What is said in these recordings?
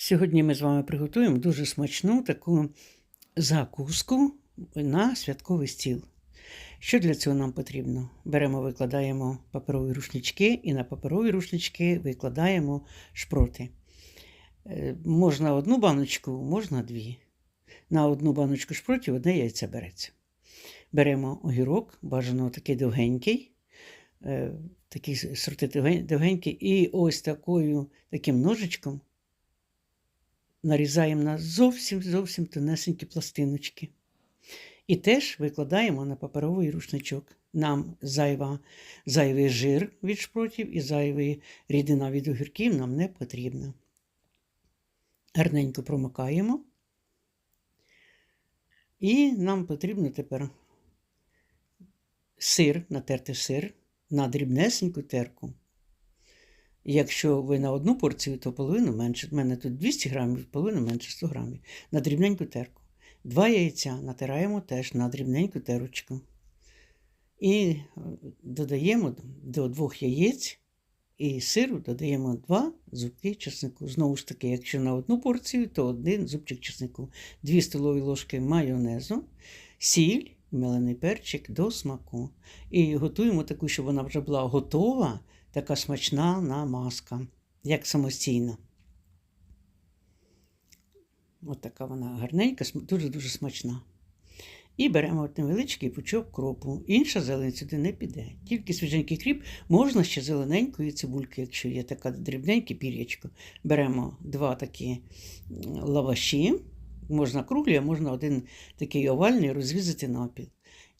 Сьогодні ми з вами приготуємо дуже смачну таку закуску на святковий стіл. Що для цього нам потрібно? Беремо, викладаємо паперові рушнички і на паперові рушнички викладаємо шпроти. Е, Можна одну баночку, можна дві. На одну баночку шпротів одне яйце береться. Беремо огірок, бажано такий довгенький, е, такий сорти довген- довгенький, і ось такою, таким ножичком нарізаємо на зовсім зовсім тонесенькі пластиночки. І теж викладаємо на паперовий рушничок. Нам зайва, зайвий жир від шпротів і зайвий рідина від огірків нам не потрібна. Гарненько промокаємо. І нам потрібно тепер сир, натерти сир на дрібнесеньку терку. Якщо ви на одну порцію, то половину менше. У мене тут 200 грамів, половину менше 100 грамів. На дрібненьку терку. Два яйця натираємо теж на дрібненьку терочку. І е, додаємо до двох яєць і сиру додаємо два зубки чеснику. Знову ж таки, якщо на одну порцію, то один зубчик чеснику, дві столові ложки майонезу, сіль, мелений перчик до смаку. І готуємо таку, щоб вона вже була готова така смачна намазка, як самостійна. От така вона гарненька, дуже-дуже смачна. І беремо от невеличкий пучок кропу. Інша зелень сюди не піде. Тільки свіженький кріп, можна ще зелененької цибульки, якщо є така дрібненьке пір'ячко. Беремо два такі лаваші, можна круглі, а можна один такий овальний розрізати напіл.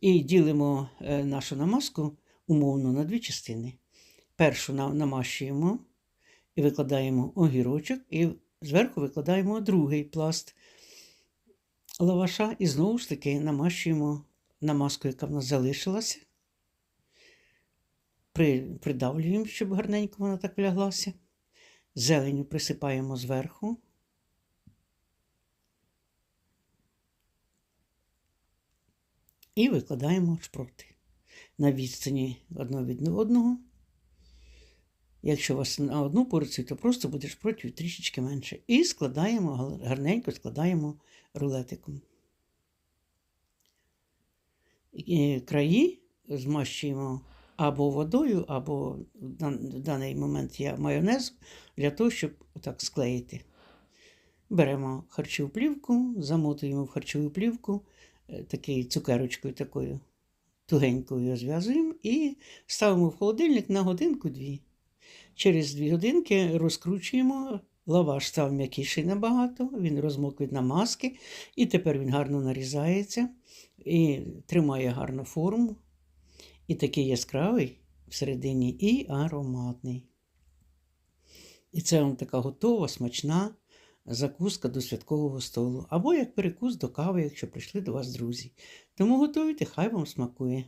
І ділимо е, нашу намазку умовно на дві частини. Першу намащуємо і викладаємо огірочок, і зверху викладаємо другий пласт лаваша і знову ж таки намащуємо намазку, яка в нас залишилася. Придавлюємо, щоб гарненько вона так вляглася. Зеленю присипаємо зверху. І викладаємо шпроти на відстані одного від одного. Якщо у вас на одну порцію, то просто буде шпротів трішечки менше. І складаємо, гарненько складаємо рулетиком. І краї змащуємо або водою, або в даний момент я майонез для того, щоб отак склеїти. Беремо харчову плівку, замотуємо в харчову плівку е, такою цукерочкою такою тугенькою зв'язуємо і ставимо в холодильник на годинку-дві. Через дві годинки розкручуємо, лаваш став м'якіший набагато, він розмок від намазки, і тепер він гарно нарізається і тримає гарну форму. І такий яскравий всередині і ароматний. І це вам така готова, смачна закуска до святкового столу. Або як перекус до кави, якщо прийшли до вас друзі. Тому готуйте, хай вам смакує.